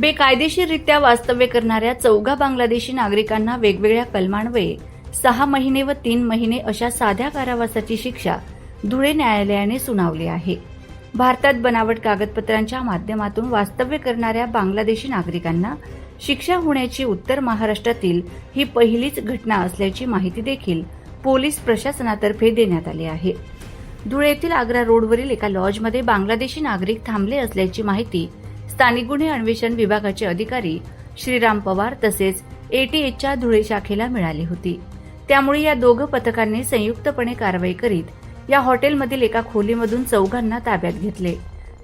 बेकायदेशीररित्या वास्तव्य करणाऱ्या चौघा बांगलादेशी नागरिकांना वेगवेगळ्या कलमान्वये सहा महिने व तीन महिने अशा साध्या कारावासाची शिक्षा धुळे न्यायालयाने सुनावली आहे. भारतात बनावट कागदपत्रांच्या माध्यमातून वास्तव्य करणाऱ्या बांगलादेशी नागरिकांना शिक्षा होण्याची उत्तर महाराष्ट्रातील ही पहिलीच घटना असल्याची माहिती देखील पोलीस प्रशासनातर्फे देण्यात आली आहे. धुळे येथील आग्रा रोडवरील एका लॉजमध्ये बांगलादेशी नागरिक थांबले असल्याची माहिती स्थानिक गुन्हे अन्वेषण विभागाचे अधिकारी श्रीराम पवार तसेच एटीएचच्या धुळे शाखेला मिळाली होती. त्यामुळे या दोघं पथकांनी संयुक्तपणे कारवाई करीत या हॉटेलमधील एका खोलीमधून चौघांना ताब्यात घेतले.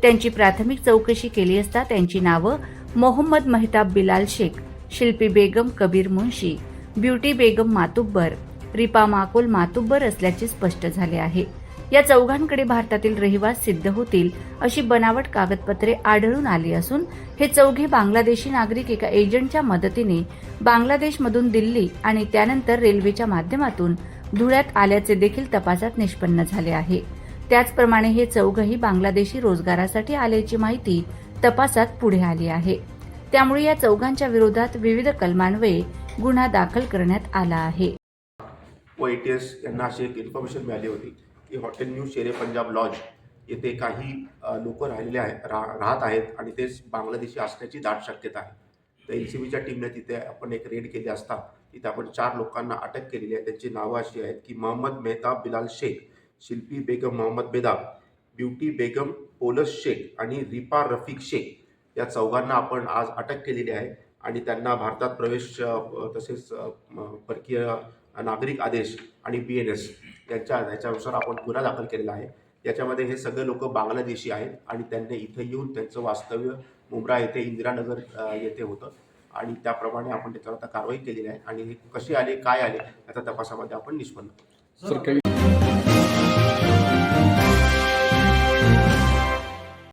त्यांची प्राथमिक चौकशी केली असता त्यांची नावं मोहम्मद मेहताब बिलाल शेख शिल्पी बेगम कबीर मुन्शी ब्युटी बेगम मातुब्बर रिपा माकुल मातुब्बर असल्याचे स्पष्ट झाले आहे. या चौघांकडे भारतातील रहिवास सिद्ध होतील अशी बनावट कागदपत्रे आढळून आली असून हे चौघे बांगलादेशी नागरिक एका एजंटच्या मदतीने बांगलादेशमधून दिल्ली आणि त्यानंतर रेल्वेच्या माध्यमातून धुळ्यात आल्याचे देखील तपासात निष्पन्न झाले आहे. त्याचप्रमाणे हे चौघही बांगलादेशी रोजगारासाठी आल्याची माहिती तपासात पुढे आली आहे. त्यामुळे या चौघांच्या विरोधात विविध कलमान्वये गुन्हा दाखल करण्यात आला आहे. व यांना अशी एक इन्फॉर्मेशन मिळाली होती. की हॉटेल न्यू शेरे पंजाब लॉज येथे काही लोक राहिलेले आहेत रा राहत आहेत आणि ते बांगलादेशी असण्याची दाट शक्यता आहे. तर एल सी बीच्या टीमने तिथे आपण एक रेड केली असता तिथे आपण चार लोकांना अटक केलेली आहे. त्यांची नावं अशी आहेत की मोहम्मद मेहताब बिलाल शेख शिल्पी बेगम मोहम्मद बेदाब ब्युटी बेगम पोलस शेख आणि रिपा रफिक शेख. या चौघांना आपण आज अटक केलेली आहे आणि त्यांना भारतात प्रवेश तसेच परकीय नागरिक आदेश आणि बी एन एस त्यांच्या ह्याच्यानुसार आपण गुन्हा दाखल केलेला आहे. याच्यामध्ये हे सगळे लोक बांगलादेशी आहेत आणि त्यांनी इथे येऊन त्यांचं वास्तव्य मुंब्रा येथे इंदिरानगर येथे होतं. आणि त्याप्रमाणे आपण त्याच्यावर आता कारवाई केलेली आहे. आणि हे कसे आले काय आले याचा तपासामध्ये आपण निष्पन्न सर काही